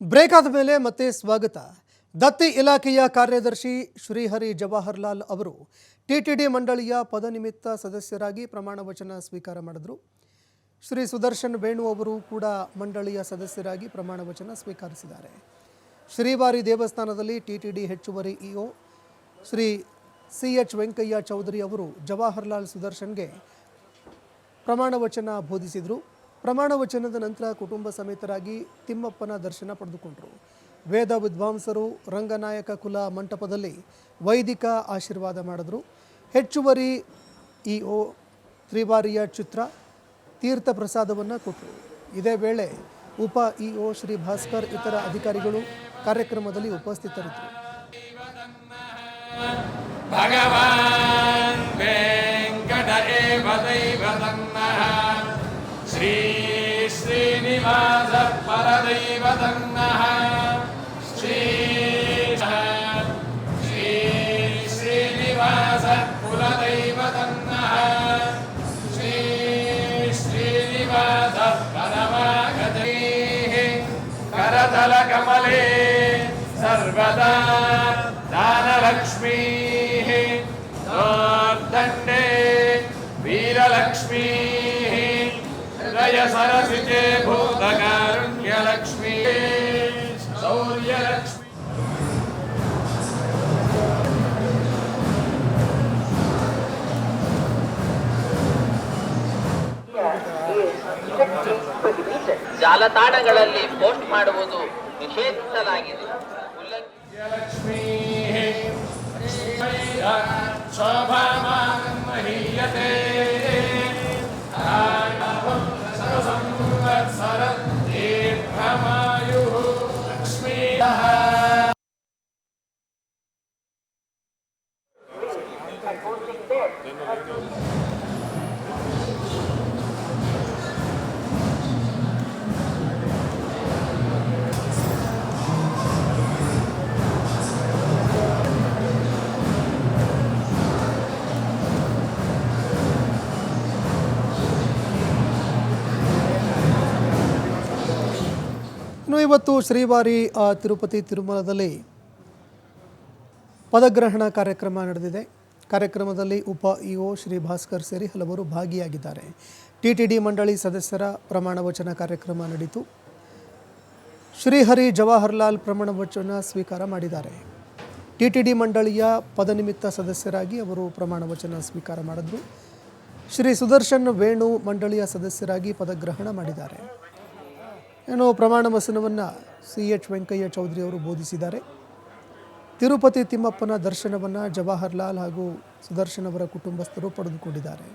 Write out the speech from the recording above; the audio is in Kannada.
ಬ್ರೇಕ್ ಆದ ಮೇಲೆ ಮತ್ತೆ ಸ್ವಾಗತ. ದತ್ತಿ ಇಲಾಖೆಯ ಕಾರ್ಯದರ್ಶಿ ಶ್ರೀಹರಿ ಜವಾಹರ್ಲಾಲ್ ಅವರು ಟಿಟಿಡಿ ಮಂಡಳಿಯ ಪದನಿಮಿತ್ತ ಸದಸ್ಯರಾಗಿ ಪ್ರಮಾಣ ವಚನ ಸ್ವೀಕಾರ ಮಾಡಿದರು. ಶ್ರೀ ಸುದರ್ಶನ್ ವೇಣು ಅವರು ಕೂಡ ಮಂಡಳಿಯ ಸದಸ್ಯರಾಗಿ ಪ್ರಮಾಣ ವಚನ ಸ್ವೀಕರಿಸಿದ್ದಾರೆ. ಶ್ರೀವಾರಿ ದೇವಸ್ಥಾನದಲ್ಲಿ ಟಿಟಿಡಿ ಹೆಚ್ಚುವರಿ E O Shri C H Venkaiah Chowdary ಅವರು ಜವಾಹರ್ಲಾಲ್ ಸುದರ್ಶನ್ಗೆ ಪ್ರಮಾಣ ವಚನ ಬೋಧಿಸಿದರು. ಪ್ರಮಾಣ ವಚನದ ನಂತರ ಕುಟುಂಬ ಸಮೇತರಾಗಿ ತಿಮ್ಮಪ್ಪನ ದರ್ಶನ ಪಡೆದುಕೊಂಡರು. ವೇದ ವಿದ್ವಾಂಸರು ರಂಗನಾಯಕ ಕುಲ ಮಂಟಪದಲ್ಲಿ ವೈದಿಕ ಆಶೀರ್ವಾದ ಮಾಡಿದರು. ಹೆಚ್ಚುವರಿ ಇಒ ತ್ರಿವಾರಿಯ ಚಿತ್ರ ತೀರ್ಥ ಪ್ರಸಾದವನ್ನು ಕೊಟ್ಟರು ಇದೇ ವೇಳೆ ಉಪ ಇಒ ಶ್ರೀ ಭಾಸ್ಕರ್ ಇತರ ಅಧಿಕಾರಿಗಳು ಕಾರ್ಯಕ್ರಮದಲ್ಲಿ ಉಪಸ್ಥಿತರಿದ್ದರು. परदैवतन्नः श्री श्री श्री श्रीनिवास परमागतैः करतलकमले सर्वदा दानलक्ष्मीः। दोर्दण्डे वीरलक्ष्मीः। हृदयसरसिते ಲಕ್ಷ್ಮೀ ಜಾಲತಾಣಗಳಲ್ಲಿ ಪೋಸ್ಟ್ ಮಾಡುವುದು ನಿಷೇಧಿಸಲಾಗಿದೆ ಲಕ್ಷ್ಮೀ ಶೋಭಾ ಇವತ್ತು ಶ್ರೀವಾರಿ ತಿರುಪತಿ ತಿರುಮಲದಲ್ಲಿ ಪದಗ್ರಹಣ ಕಾರ್ಯಕ್ರಮ ನಡೆದಿದೆ. ಕಾರ್ಯಕ್ರಮದಲ್ಲಿ ಉಪ ಇಒ ಶ್ರೀ ಭಾಸ್ಕರ್ ಸೇರಿ ಹಲವರು ಭಾಗಿಯಾಗಿದ್ದಾರೆ. ಟಿಟಿಡಿ ಮಂಡಳಿ ಸದಸ್ಯರ ಪ್ರಮಾಣ ವಚನ ಕಾರ್ಯಕ್ರಮ ನಡೆಯಿತು ಶ್ರೀಹರಿ ಜವಾಹರ್ಲಾಲ್ ಪ್ರಮಾಣ ವಚನ ಸ್ವೀಕಾರ ಮಾಡಿದ್ದಾರೆ. ಟಿಟಿಡಿ ಮಂಡಳಿಯ ಪದನಿಮಿತ್ತ ಸದಸ್ಯರಾಗಿ ಅವರು ಪ್ರಮಾಣ ವಚನ ಸ್ವೀಕಾರ ಮಾಡಿದ್ರು. ಶ್ರೀ ಸುದರ್ಶನ್ ವೇಣು ಮಂಡಳಿಯ ಸದಸ್ಯರಾಗಿ ಪದಗ್ರಹಣ ಮಾಡಿದ್ದಾರೆ. ಏನು ಪ್ರಮಾಣ ವಚನವನ್ನು ಸಿ ಎಚ್ ವೆಂಕಯ್ಯ ಚೌಧರಿ ಅವರು ಬೋಧಿಸಿದ್ದಾರೆ. ತಿರುಪತಿ ತಿಮ್ಮಪ್ಪನ ದರ್ಶನವನ್ನು ಜವಾಹರ್ಲಾಲ್ ಹಾಗೂ ಸುದರ್ಶನ್ ಅವರ ಕುಟುಂಬಸ್ಥರು ಪಡೆದುಕೊಂಡಿದ್ದಾರೆ.